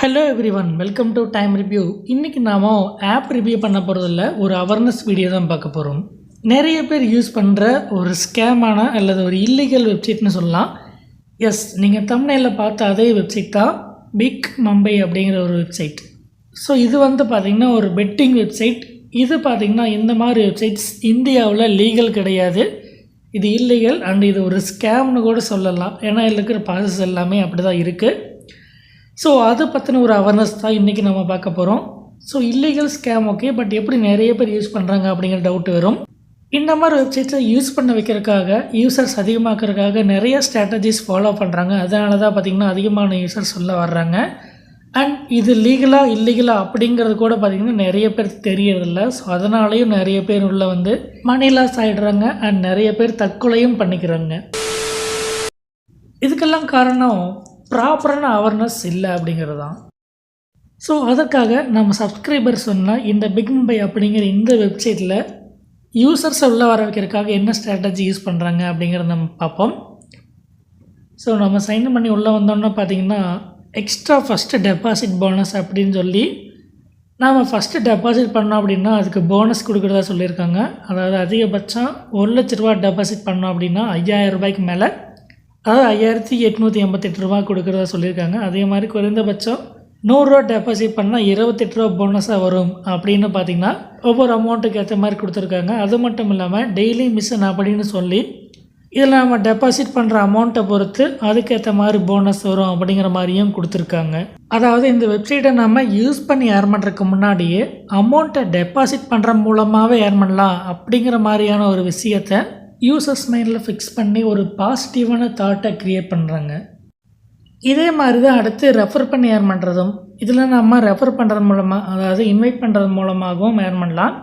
Hello everyone welcome to time review இன்றைக்கி நாம் app review பண்ண போகிறதில்ல ஒரு அவேர்னஸ் வீடியோ தான் பார்க்க போகிறோம் நிறைய பேர் யூஸ் பண்ணுற ஒரு ஸ்கேமான அல்லது ஒரு இல்லீகல் வெப்சைட்னு சொல்லலாம். எஸ் நீங்கள் தமிழில் பார்த்த அதே வெப்சைட் தான் பிக் மம்பை அப்படிங்கிற ஒரு வெப்சைட் ஸோ இது வந்து பார்த்திங்கன்னா ஒரு பெட்டிங் வெப்சைட் இது பார்த்திங்கன்னா இந்த மாதிரி வெப்சைட்ஸ் இந்தியாவில் லீகல் கிடையாது. இது இல்லீகல் அண்ட் இது ஒரு ஸ்கேம்னு கூட சொல்லலாம். ஏன்னா இதில் இருக்கிற ப்ராசஸ் எல்லாமே அப்படி தான் இருக்குது ஸோ அதை பற்றின ஒரு அவேர்னஸ் தான் இன்றைக்கி நம்ம பார்க்க போகிறோம் so illegal scam okay but எப்படி நிறைய பேர் யூஸ் பண்ணுறாங்க அப்படிங்கிற டவுட் வரும். இந்த மாதிரி வெப்சைட்ஸை யூஸ் பண்ண வைக்கிறதுக்காக யூசர்ஸ் அதிகமாக்கிறதுக்காக நிறைய ஸ்ட்ராட்டஜிஸ் ஃபாலோ பண்ணுறாங்க அதனால தான் பார்த்திங்கன்னா அதிகமான யூசர்ஸ் உள்ள வர்றாங்க. அண்ட் இது லீகலாக இல்லீகலா அப்படிங்கிறது கூட பார்த்திங்கன்னா நிறைய பேர் தெரியறதில்ல. ஸோ அதனாலேயும் நிறைய பேர் உள்ள வந்து மணி லாஸ் ஆகிடுறாங்க அண்ட் நிறைய பேர் தற்கொலையும் பண்ணிக்கிறாங்க. இதுக்கெல்லாம் காரணம் ப்ராப்பரான அவேர்னஸ் இல்லை அப்படிங்கிறது தான் ஸோ அதற்காக நம்ம சப்ஸ்கிரைபர் சொன்னால் இந்த பிக் மும்பை அப்படிங்கிற இந்த வெப்சைட்டில் யூசர்ஸை உள்ள வர வைக்கிறதுக்காக என்ன ஸ்ட்ராட்டஜி யூஸ் பண்ணுறாங்க அப்படிங்கிறத நம்ம பார்ப்போம். ஸோ நம்ம சைன் பண்ணி உள்ளே வந்தோன்னா பார்த்தீங்கன்னா எக்ஸ்ட்ரா ஃபஸ்ட்டு டெபாசிட் போனஸ் அப்படின்னு சொல்லி நாம் ஃபஸ்ட்டு டெபாசிட் பண்ணோம் அப்படின்னா அதுக்கு போனஸ் கொடுக்குறதா சொல்லியிருக்காங்க. அதாவது அதிகபட்சம் ஒரு லட்ச ரூபா டெபாசிட் பண்ணோம் அப்படின்னா ஐயாயிரம் ரூபாய்க்கு மேலே அதாவது ஐயாயிரத்தி எட்நூற்றி எண்பத்தெட்டு ரூபா கொடுக்குறதா சொல்லியிருக்காங்க. அதே மாதிரி குறைந்தபட்சம் நூறுரூவா டெபாசிட் பண்ணால் இருபத்தெட்டு ரூபா போனஸாக வரும் அப்படின்னு பார்த்தீங்கன்னா ஒவ்வொரு அமௌண்ட்டுக்கு ஏற்ற மாதிரி கொடுத்துருக்காங்க. அது மட்டும் இல்லாமல் டெய்லி மிஷன் அப்படின்னு சொல்லி இதில் நம்ம டெபாசிட் பண்ணுற அமௌண்ட்டை பொறுத்து அதுக்கேற்ற மாதிரி போனஸ் வரும் அப்படிங்கிற மாதிரியும் கொடுத்துருக்காங்க. அதாவது இந்த வெப்சைட்டை நம்ம யூஸ் பண்ணி ஏர் பண்ணுறதுக்கு முன்னாடியே அமௌண்ட்டை டெபாசிட் பண்ணுற மூலமாகவே ஏர் பண்ணலாம் அப்படிங்கிற மாதிரியான ஒரு விஷயத்தை யூசர்ஸ் மைண்டில் ஃபிக்ஸ் பண்ணி ஒரு பாசிட்டிவான தாட்டை க்ரியேட் பண்ணுறாங்க இதே மாதிரி தான் அடுத்து ரெஃபர் பண்ணி ஏர் பண்ணுறதும் இதில் நம்ம ரெஃபர் பண்ணுறது மூலமாக அதாவது இன்வைட் பண்ணுறது மூலமாகவும் ஏர்ன் பண்ணலாம்.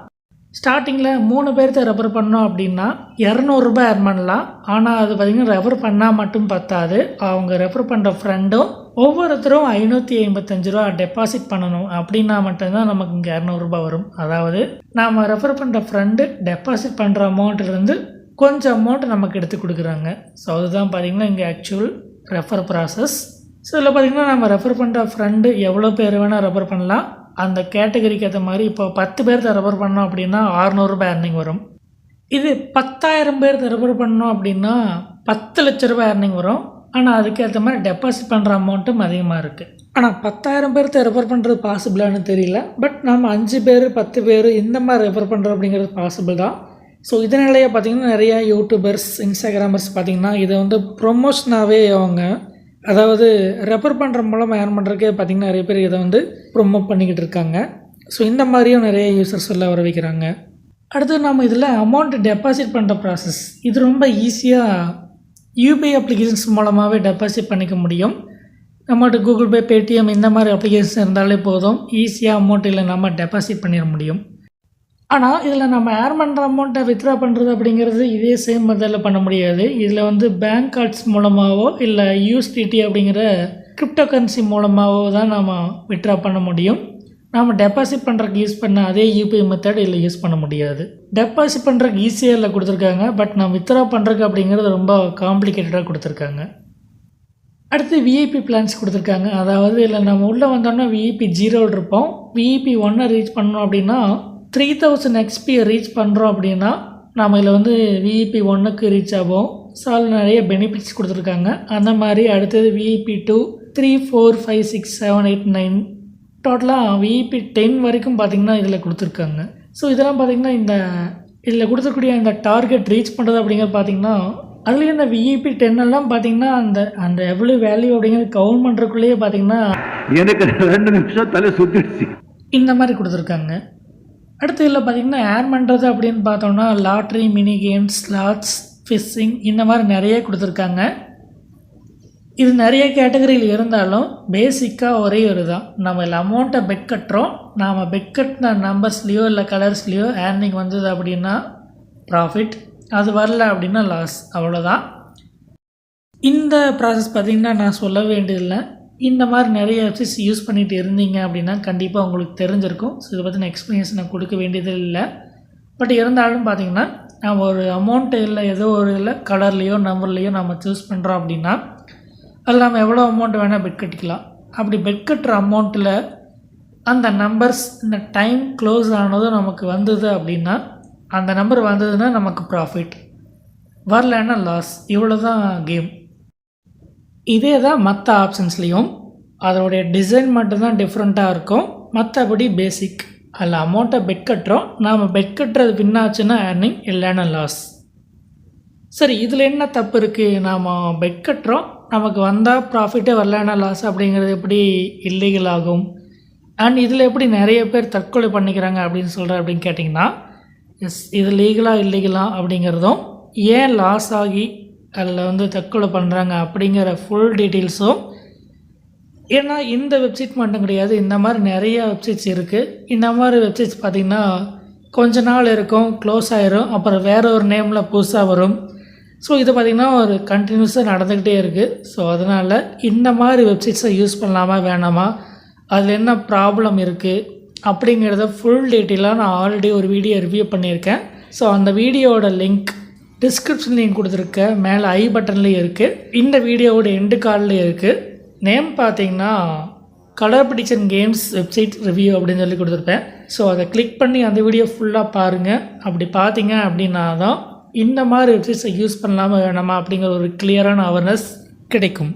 ஸ்டார்டிங்கில் மூணு பேர்த்த ரெஃபர் பண்ணோம் அப்படின்னா இரநூறுபா ஏர் பண்ணலாம். ஆனால் அது பார்த்திங்கன்னா ரெஃபர் பண்ணால் மட்டும் பத்தாது. அவங்க ரெஃபர் பண்ணுற ஃப்ரெண்டும் ஒவ்வொருத்தரும் ஐநூற்றி ஐம்பத்தஞ்சு ரூபா டெபாசிட் பண்ணணும் அப்படின்னா மட்டும்தான் நமக்கு இங்கே இரநூறுபா வரும். அதாவது நாம் ரெஃபர் பண்ணுற ஃப்ரெண்டு டெபாசிட் பண்ணுற அமௌண்ட்லேருந்து கொஞ்சம் அமௌண்ட் நமக்கு எடுத்து கொடுக்குறாங்க. ஸோ அதுதான் பார்த்திங்கன்னா இங்கே ஆக்சுவல் ரெஃபர் ப்ராசஸ் ஸோ இதில் பார்த்திங்கன்னா நம்ம ரெஃபர் பண்ணுற ஃப்ரெண்டு எவ்வளோ பேர் வேணால் ரெஃபர் பண்ணலாம். அந்த கேட்டகரிக்கு ஏற்ற மாதிரி இப்போ பத்து பேர்த்த ரெஃபர் பண்ணோம் அப்படின்னா அறநூறுபா ஏர்னிங் வரும். இது பத்தாயிரம் பேர் ரெஃபர் பண்ணோம் அப்படின்னா பத்து லட்ச ரூபாய் ஏர்னிங் வரும். ஆனால் அதுக்கேற்ற மாதிரி டெபாசிட் பண்ணுற அமௌண்ட்டும் அதிகமாக இருக்குது ஆனால் பத்தாயிரம் பேர்த்த ரெஃபர் பண்ணுறது பாசிபிளானு தெரியல. பட் நம்ம அஞ்சு பேர் பத்து பேர் இந்த மாதிரி ரெஃபர் பண்ணுறோம் அப்படிங்கிறது பாசிபிள் தான். ஸோ இதனாலேயே பார்த்திங்கன்னா நிறையா யூடியூபர்ஸ் இன்ஸ்டாகிராமர்ஸ் பார்த்திங்கன்னா இதை வந்து ப்ரொமோஷனாகவே அவங்க அதாவது ரெஃபர் பண்ணுற மூலமாக ஏர்ன் பண்ணுறதுக்கே பார்த்திங்கன்னா நிறைய பேர் இதை வந்து ப்ரொமோட் பண்ணிக்கிட்டு இருக்காங்க. ஸோ இந்த மாதிரியும் நிறைய யூசர்ஸ் எல்லாம் வர வைக்கிறாங்க. அடுத்து நம்ம இதில் அமௌண்ட் டெபாசிட் பண்ணுற ப்ராசஸ் இது ரொம்ப ஈஸியாக யூபிஐ அப்ளிகேஷன்ஸ் மூலமாகவே டெபாசிட் பண்ணிக்க முடியும். நம்மகிட்ட கூகுள் பே பேடிஎம் இந்த மாதிரி அப்ளிகேஷன் இருந்தாலே போதும். ஈஸியாக அமௌண்ட் இல்லை நம்ம டெபாசிட் பண்ணிட முடியும். ஆனால் இதில் நம்ம ஏர் பண்ணுற அமௌண்ட்டை வித்ட்ரா பண்ணுறது அப்படிங்கிறது இதே சேம் மெத்தடில் பண்ண முடியாது. இதில் வந்து பேங்க் கார்ட்ஸ் மூலமாகவோ இல்லை யூஎஸ்டிடி அப்படிங்கிற கிரிப்டோ கரன்சி மூலமாகவோ தான் நாம் வித்ட்ரா பண்ண முடியும். நாம் டெபாசிட் பண்ணுறக்கு யூஸ் பண்ண அதே யூபிஐ மெத்தட் இதில் யூஸ் பண்ண முடியாது. டெபாசிட் பண்ணுறக்கு ஈஸியாக இல்லை கொடுத்துருக்காங்க. பட் நான் வித்ட்ரா பண்ணுறதுக்கு அப்படிங்கிறது ரொம்ப காம்ப்ளிகேட்டடாக கொடுத்துருக்காங்க. அடுத்து விஐபி பிளான்ஸ் கொடுத்துருக்காங்க. அதாவது இல்லை நம்ம உள்ளே வந்தோம்னா விஐபி ஜீரோவில் இருப்போம். விஐபி ஒன்னை ரீச் பண்ணோம் அப்படின்னா த்ரீ தௌசண்ட் எக்ஸ்பியை ரீச் பண்ணுறோம் அப்படின்னா நாம் இதில் வந்து விஇபி ஒன்றுக்கு ரீச் ஆகும். ஸோ அதில் நிறைய பெனிஃபிட்ஸ் கொடுத்துருக்காங்க. அந்த மாதிரி அடுத்தது VIP two three four five six seven eight nine டோட்டலாக விஇபி டென் வரைக்கும் பார்த்திங்கன்னா இதில் கொடுத்துருக்காங்க. ஸோ இதெல்லாம் பார்த்திங்கன்னா இந்த இதில் கொடுத்துக்கூடிய இந்த டார்கெட் ரீச் பண்ணுறது அப்படிங்கிறது பார்த்திங்கன்னா அதுலேயும் இந்த விஇபி டென் எல்லாம் பார்த்திங்கன்னா அந்த அந்த எவ்வளோ வேல்யூ அப்படிங்கிறது கவுண்ட் பண்ணுறதுக்குள்ளேயே பார்த்திங்கன்னா எனக்கு ரெண்டு நிமிஷம் தலை சுத்திடுச்சு. இந்த மாதிரி கொடுத்துருக்காங்க. அடுத்து இதில் பார்த்திங்கன்னா ஏர் பண்ணுறது அப்படின்னு பார்த்தோம்னா lottery mini games lots fishing இந்த மாதிரி நிறைய கொடுத்துருக்காங்க. இது நிறைய கேட்டகரியில் இருந்தாலும் பேசிக்காக ஒரே ஒரு தான். நம்ம இதில் அமௌண்ட்டை பெட் கட்டுறோம். நாம் பெட் கட்டின நம்பர்ஸ்லேயோ இல்லை கலர்ஸ்லேயோ ஏர்னிங் வந்தது அப்படின்னா ப்ராஃபிட் அது வரல அப்படின்னா லாஸ் அவ்வளோதான் இந்த ப்ராசஸ் பார்த்திங்கன்னா நான் சொல்ல வேண்டியதில்லை. இந்த மாதிரி நிறைய ஆப்ஸஸ் யூஸ் பண்ணிகிட்டு இருந்தீங்க அப்படின்னா கண்டிப்பாக உங்களுக்கு தெரிஞ்சிருக்கும். ஸோ இதை பற்றின எக்ஸ்பீரியன்ஸ் நான் கொடுக்க வேண்டியது இல்லை. பட் இருந்தாலும் பார்த்தீங்கன்னா நம்ம ஒரு அமௌண்ட்டு இல்லை ஏதோ ஒரு இதில் கலர்லேயோ நம்பர்லேயோ நம்ம சூஸ் பண்ணுறோம் அப்படின்னா அதில் நம்ம எவ்வளோ அமௌண்ட் வேணால் பெட் கட்டிக்கலாம். அப்படி பெட் கட்டுற அமௌண்ட்டில் அந்த நம்பர்ஸ் இந்த டைம் க்ளோஸ் ஆனதும் நமக்கு வந்தது அப்படின்னா அந்த நம்பர் வந்ததுன்னா நமக்கு ப்ராஃபிட் வரலன்னா லாஸ் இவ்வளோ தான் கேம் இதே தான் மற்ற ஆப்ஷன்ஸ்லேயும் அதோடைய டிசைன் மட்டும்தான் டிஃப்ரெண்ட்டாக இருக்கும். மற்றபடி பேசிக் அதில் அமௌண்ட்டை பெட் கட்டுறோம். நாம் பெட் கட்டுறது பின்னாச்சுன்னா ஏர்னிங் இல்லைன்னா லாஸ் சரி இதில் என்ன தப்பு இருக்குது நாம் பெட் கட்டுறோம். நமக்கு வந்தால் ப்ராஃபிட்டே வரலன்னா லாஸ் அப்படிங்கிறது எப்படி இல்லீகல் ஆகும்? அண்ட் இதில் எப்படி நிறைய பேர் தற்கொலை பண்ணிக்கிறாங்க அப்படின்னு சொல்கிற அப்படின்னு கேட்டிங்கன்னா எஸ் இது லீகலாக இல்லீகலாக அப்படிங்கிறதும் ஏன் லாஸ் ஆகி அதில் வந்து தற்கொலை பண்ணுறாங்க அப்படிங்கிற ஃபுல் டீட்டெயில்ஸும் ஏன்னா இந்த வெப்சைட் மட்டும் கிடையாது இந்த மாதிரி நிறைய வெப்சைட்ஸ் இருக்குது இந்த மாதிரி வெப்சைட்ஸ் பார்த்திங்கன்னா கொஞ்ச நாள் இருக்கும் க்ளோஸ் ஆயிரும் அப்புறம் வேறு ஒரு நேமில் புதுசாக வரும். ஸோ இது பார்த்திங்கன்னா ஒரு கண்டினியூஸாக நடந்துக்கிட்டே இருக்குது ஸோ அதனால் இந்த மாதிரி வெப்சைட்ஸை யூஸ் பண்ணலாமா வேணாமா? அதில் என்ன ப்ராப்ளம் இருக்குது அப்படிங்கிறத ஃபுல் டீட்டெயிலாக நான் ஆல்ரெடி ஒரு வீடியோ ரிவ்யூ பண்ணியிருக்கேன். ஸோ அந்த வீடியோவோட லிங்க் டிஸ்கிரிப்ஷன்லேயும் கொடுத்துருக்கேன் மேலே ஐ பட்டன்லேயும் இருக்குது இந்த வீடியோவோட எண்டு கார்ட்லேயும் இருக்குது நேம் பார்த்தீங்கன்னா colour prediction games website review அப்படின்னு சொல்லி கொடுத்துருப்பேன். ஸோ அதை கிளிக் பண்ணி அந்த வீடியோ ஃபுல்லாக பாருங்கள் அப்படி பார்த்தீங்க அப்படின்னா தான் இந்த மாதிரி வெப்சைட்ஸை யூஸ் பண்ணலாமா வேணாமா அப்படிங்கிற ஒரு கிளியரான அவேர்னஸ் கிடைக்கும்.